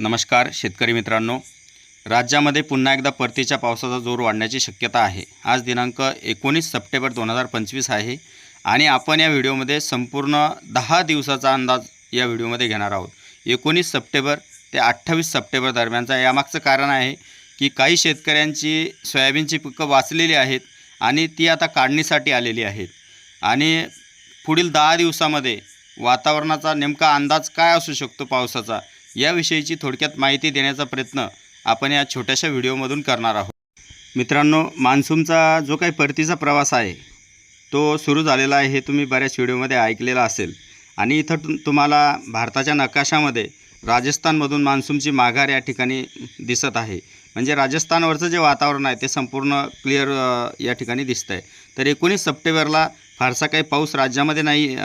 नमस्कार शेतकरी मित्रांनो. राज्यामध्ये पुन्हा एकदा परतीच्या पावसाचा जोर वाढण्याची शक्यता आहे. आज दिनांक एकोणीस सप्टेंबर दोन हजार पंचवीस आहे आणि आपण या व्हिडिओमध्ये संपूर्ण दहा दिवसाचा अंदाज या व्हिडिओमध्ये घेणार आहोत. एकोणीस सप्टेंबर ते अठ्ठावीस सप्टेंबर दरम्यानचा यामागचं कारण आहे की काही शेतकऱ्यांची सोयाबीनची पिकं वाचलेली आहेत आणि ती आता काढणीसाठी आलेली आहेत. आणि पुढील दहा दिवसामध्ये वातावरणाचा नेमका अंदाज काय असू शकतो पावसाचा? याविषयीची थोडक्यात माहिती देण्याचा प्रयत्न आपण या छोट्याशा व्हिडिओमधून करणार आहोत. मित्रांनो मान्सूनचा जो काही परतीचा प्रवास आहे तो सुरू झालेला आहे हे तुम्ही बऱ्याच व्हिडिओमध्ये ऐकलेलं असेल. आणि इथं तुम तुम्हाला भारताच्या नकाशामध्ये राजस्थानमधून मान्सूनची माघार या ठिकाणी दिसत आहे. म्हणजे राजस्थानवरचं जे वातावरण आहे ते संपूर्ण क्लिअर या ठिकाणी दिसतं आहे तर एकोणीस सप्टेंबरला फारसा काही पाऊस राज्यामध्ये नाही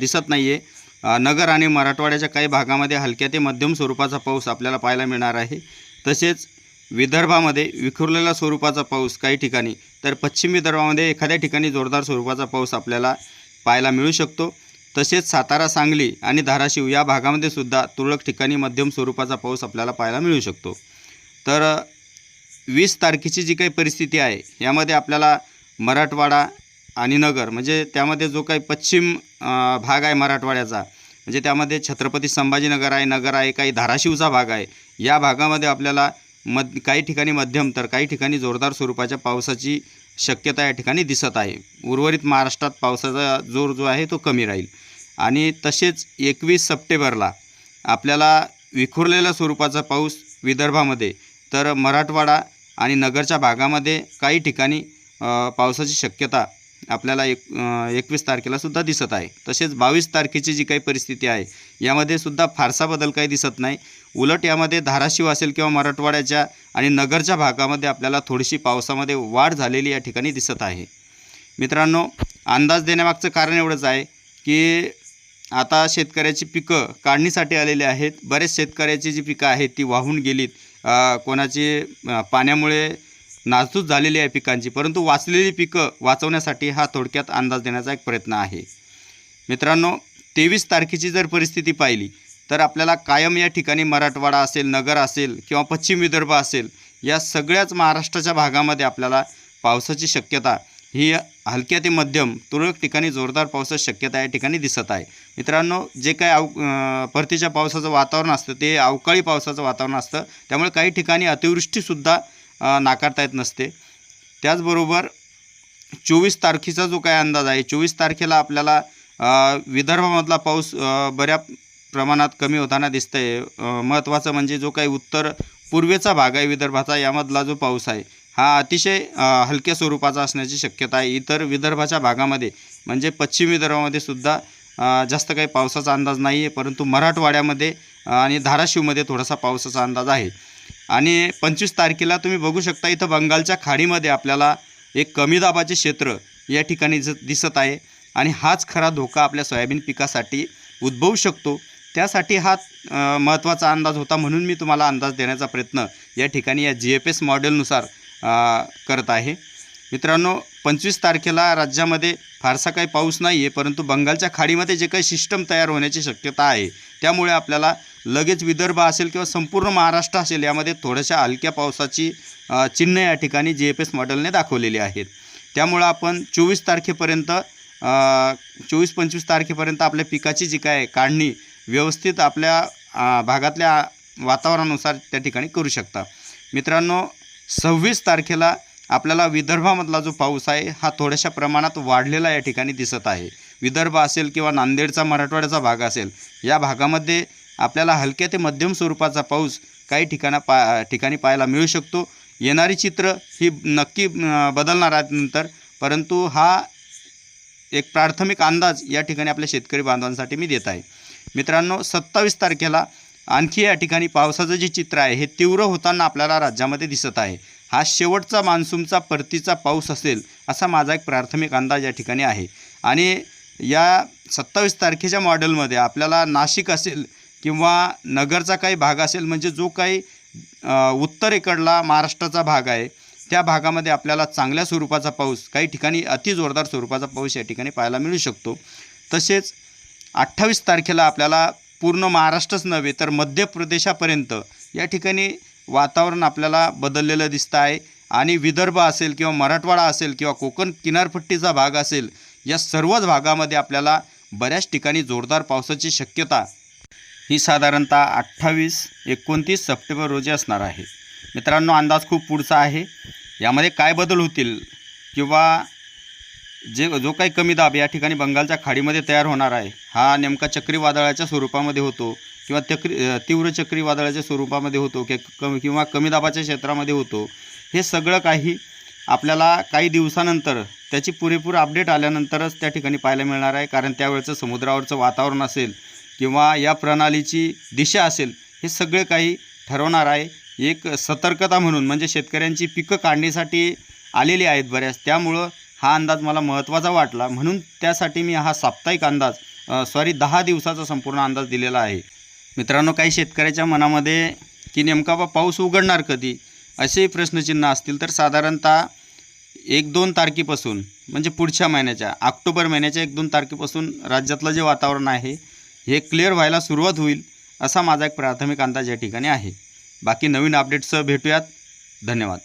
दिसत नाही आहे नगर आणि मराठवाड्याच्या काही भागामध्ये हलक्या ते मध्यम स्वरूपाचा पाऊस आपल्याला पाहायला मिळणार आहे. तसेच विदर्भामध्ये विखुरलेला स्वरूपाचा पाऊस काही ठिकाणी तर पश्चिम विदर्भामध्ये एखाद्या ठिकाणी जोरदार स्वरूपाचा पाऊस आपल्याला पाहायला मिळू शकतो. तसेच सातारा सांगली आणि धाराशिव या भागामध्ये सुद्धा तुरळक ठिकाणी मध्यम स्वरूपाचा पाऊस आपल्याला पाहायला मिळू शकतो. तर वीस तारखेची जी काही परिस्थिती आहे यामध्ये आपल्याला मराठवाडा आणि नगर म्हणजे त्यामध्ये जो काही पश्चिम भाग आहे मराठवाड्याचा म्हणजे त्यामध्ये छत्रपती संभाजीनगर आहे नगर आहे काही धाराशिवचा भाग आहे या भागामध्ये आपल्याला मध काही ठिकाणी मध्यम तर काही ठिकाणी जोरदार स्वरूपाच्या पावसाची शक्यता या ठिकाणी दिसत आहे. उर्वरित महाराष्ट्रात पावसाचा जोर जो आहे तो कमी राहील. आणि तसेच एकवीस सप्टेंबरला आपल्याला विखुरलेल्या स्वरूपाचा पाऊस विदर्भामध्ये तर मराठवाडा आणि नगरच्या भागामध्ये काही ठिकाणी पावसाची शक्यता आपल्याला एक एकवीस तारखेलासुद्धा दिसत आहे. तसेच बावीस तारखेची जी काही परिस्थिती आहे यामध्ये सुद्धा फारसा बदल काही दिसत नाही. उलट यामध्ये धाराशिव असेल किंवा मराठवाड्याच्या आणि नगरच्या भागामध्ये आपल्याला थोडीशी पावसामध्ये वाढ झालेली या ठिकाणी दिसत आहे. मित्रांनो अंदाज देण्यामागचं कारण एवढंच आहे की आता शेतकऱ्याची पिकं काढणीसाठी आलेली आहेत. बरेच शेतकऱ्याची जी पिकं आहेत ती वाहून गेलीत. कोणाची पाण्यामुळे नासधूस झालेली आहे पिकांची परंतु वाचलेली पिकं वाचवण्यासाठी हा थोडक्यात अंदाज देण्याचा एक प्रयत्न आहे. मित्रांनो तेवीस तारखेची जर परिस्थिती पाहिली तर आपल्याला कायम या ठिकाणी मराठवाडा असेल नगर असेल किंवा पश्चिम विदर्भ असेल या सगळ्याच महाराष्ट्राच्या भागामध्ये आपल्याला पावसाची शक्यता ही हलक्या ते मध्यम तुरळक ठिकाणी जोरदार पावसाची शक्यता या ठिकाणी दिसत आहे. मित्रांनो जे काय अव परतीच्या पावसाचं वातावरण असतं ते अवकाळी पावसाचं वातावरण असतं. त्यामुळे काही ठिकाणी अतिवृष्टीसुद्धा नाकारता येत नसते. त्याचबरोबर चोवीस तारखेचा जो काय अंदाज आहे चोवीस तारखेला आपल्याला विदर्भामधला पाऊस बऱ्या प्रमाणात कमी होताना दिसतं आहे महत्त्वाचं म्हणजे जो काही उत्तर पूर्वेचा भाग आहे विदर्भाचा यामधला जो पाऊस आहे हा अतिशय हलक्या स्वरूपाचा असण्याची शक्यता आहे. इतर विदर्भाच्या भागामध्ये म्हणजे पश्चिम विदर्भामध्ये सुद्धा जास्त काही पावसाचा अंदाज नाही आहे परंतु मराठवाड्यामध्ये आणि धाराशिवमध्ये थोडासा पावसाचा अंदाज आहे. आणि पंचवीस तारखेला तुम्ही बघू शकता इथं बंगालच्या खाडीमध्ये आपल्याला एक कमी दाबाचे क्षेत्र या ठिकाणी ज दिसत आहे. आणि हाच खरा धोका आपल्या सोयाबीन पिकासाठी उद्भवू शकतो. त्यासाठी हा महत्त्वाचा अंदाज होता म्हणून मी तुम्हाला अंदाज देण्याचा प्रयत्न या ठिकाणी या जी एफ एस मॉडेलनुसार करत आहे. मित्रांनो पंचवीस तारखेला राज्यामध्ये फारसा काही पाऊस नाही आहे परंतु बंगालच्या खाडीमध्ये जे काही सिस्टम तयार होण्याची शक्यता आहे त्यामुळे आपल्याला लगेच विदर्भ असेल किंवा संपूर्ण महाराष्ट्र असेल यामध्ये थोड्याशा हलक्या पावसाची चिन्ह या ठिकाणी जी एफ एस मॉडेलने दाखवलेली आहेत. त्यामुळं आपण चोवीस तारखेपर्यंत चोवीस पंचवीस तारखेपर्यंत आपल्या पिकाची जी काय काढणी व्यवस्थित आपल्या भागातल्या वातावरणानुसार त्या ठिकाणी करू शकता. मित्रांनो सव्वीस तारखेला आपल्याला विदर्भामधला जो पाऊस आहे हा थोड्याशा प्रमाणात वाढलेला या ठिकाणी दिसत आहे. विदर्भ असेल किंवा नांदेडचा मराठवाड्याचा भाग असेल या भागामध्ये आपल्याला हलक्या ते मध्यम स्वरूपाचा पाऊस काही ठिकाणा पा ठिकाणी पाहायला मिळू शकतो. येणारी चित्र ही नक्की बदलणार आहेत नंतर परंतु हा एक प्राथमिक अंदाज या ठिकाणी आपल्या शेतकरी बांधवांसाठी मी देत आहे. मित्रांनो सत्तावीस तारखेला आणखी या ठिकाणी पावसाचं जे चित्र आहे हे तीव्र होताना आपल्याला राज्यामध्ये दिसत आहे. हा शेवटचा मान्सूनचा परतीचा पाऊस असेल असा माझा एक प्राथमिक अंदाज या ठिकाणी आहे. आणि या सत्तावीस तारखेच्या मॉडेलमध्ये आपल्याला नाशिक असेल किंवा नगरचा काही भाग असेल म्हणजे जो काही उत्तरेकडला महाराष्ट्राचा भाग आहे त्या भागामध्ये आपल्याला चांगल्या स्वरूपाचा पाऊस काही ठिकाणी अति जोरदार स्वरूपाचा पाऊस या ठिकाणी पाहायला मिळू शकतो. तसेच अठ्ठावीस तारखेला आपल्याला पूर्ण महाराष्ट्रच नव्हे तर मध्य प्रदेशापर्यंत या ठिकाणी वातावरण आपल्याला बदललेलं दिसतं आहे. आणि विदर्भ असेल किंवा मराठवाडा असेल किंवा कोकण किनारपट्टीचा भाग असेल या सर्वच भागामध्ये आपल्याला बऱ्याच ठिकाणी जोरदार पावसाची शक्यता ही साधारणतः अठ्ठावीस एकोणतीस सप्टेंबर रोजी असणार आहे. मित्रांनो अंदाज खूप पुढचा आहे. यामध्ये काय बदल होतील किंवा जे जो काही कमी दाब या ठिकाणी बंगालच्या खाडीमध्ये तयार होणार आहे हा नेमका चक्रीवादळाच्या स्वरूपामध्ये होतो किंवा चक्री तीव्र चक्रीवादळाच्या स्वरूपामध्ये होतो कि कमी किंवा कमी दाबाच्या क्षेत्रामध्ये होतो हे सगळं काही आपल्याला काही दिवसानंतर त्याची पुरेपूर अपडेट आल्यानंतरच त्या ठिकाणी पाहायला मिळणार आहे. कारण त्यावेळचं समुद्रावरचं वातावरण असेल किंवा या प्रणालीची दिशा असेल हे सगळे काही ठरवणार आहे. एक सतर्कता म्हणून म्हणजे शेतकऱ्यांची पिकं काढणीसाठी आलेली आहेत बऱ्याच. त्यामुळं हा अंदाज मला महत्त्वाचा वाटला. म्हणून त्यासाठी मी हा साप्ताहिक अंदाज सॉरी दहा दिवसाचा संपूर्ण अंदाज दिलेला आहे. मित्रांनो काही शेतकऱ्याच्या मनामध्ये की नेमका बा पाऊस उघडणार कधी असे प्रश्नचिन्ह असतील तर साधारणतः एक दोन तारखेपासून म्हणजे पुढच्या महिन्याच्या ऑक्टोबर महिन्याच्या एक दोन तारखेपासून राज्यातलं जे वातावरण आहे हे क्लिअर व्हायला सुरुवात होईल असा माझा एक प्राथमिक अंदाज या ठिकाणी आहे. बाकी नवीन अपडेटसह भेटूयात. धन्यवाद.